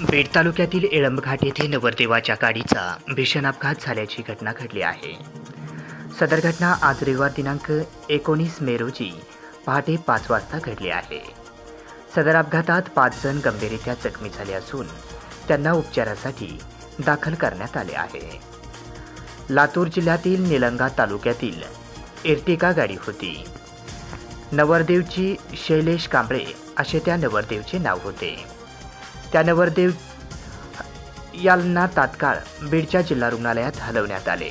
बीड तालुक्यातील एळंबघाट येथे नवरदेवाच्या गाडीचा भीषण अपघात झाल्याची घटना घडली आहे. सदर घटना आज रविवार दिनांक एकोणीस मे रोजी पहाटे पाच वाजता घडली आहे. सदर अपघातात पाच जण गंभीररित्या जखमी झाले असून त्यांना उपचारासाठी दाखल करण्यात आले आहे. लातूर जिल्ह्यातील निलंगा तालुक्यातील इर्टिका गाडी होती. नवरदेवची शैलेश कांबळे असे त्या नवरदेवचे नाव होते. त्या नवरदेव यांना तात्काळ बीडच्या जिल्हा रुग्णालयात हलवण्यात आले.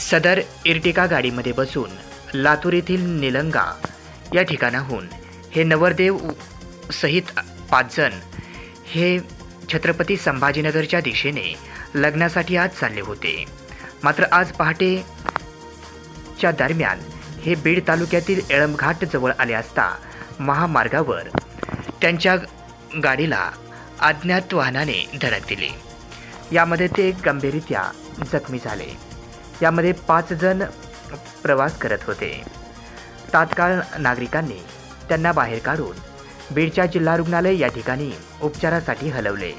सदर इर्टिका गाडीमध्ये बसून लातूर येथील निलंगा या ठिकाणाहून हे नवरदेव सहित पाच जण हे छत्रपती संभाजीनगरच्या दिशेने लग्नासाठी आज चालले होते. मात्र आज पहाटेच्या दरम्यान हे बीड तालुक्यातील एळमघाट जवळ आले असता महामार्गावर त्यांच्या गाडीला अज्ञात वाहनाने धडक दिली. यामध्ये ते गंभीररित्या जखमी झाले. यामध्ये पाच जण प्रवास करत होते. तात्काळ नागरिकांनी त्यांना बाहेर काढून बीडच्या जिल्हा रुग्णालय या ठिकाणी उपचारासाठी हलवले.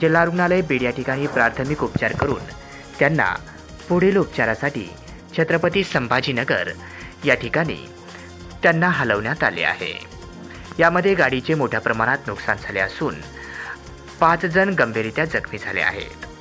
जिल्हा रुग्णालय बीड या ठिकाणी प्राथमिक उपचार करून त्यांना पुढील उपचारासाठी छत्रपती संभाजीनगर या ठिकाणी त्यांना हलवण्यात आले आहे. यामध्ये गाडीचे मोठ्या प्रमाणात नुकसान झाले असून पाच जण गंभीररित्या जखमी झाले आहेत.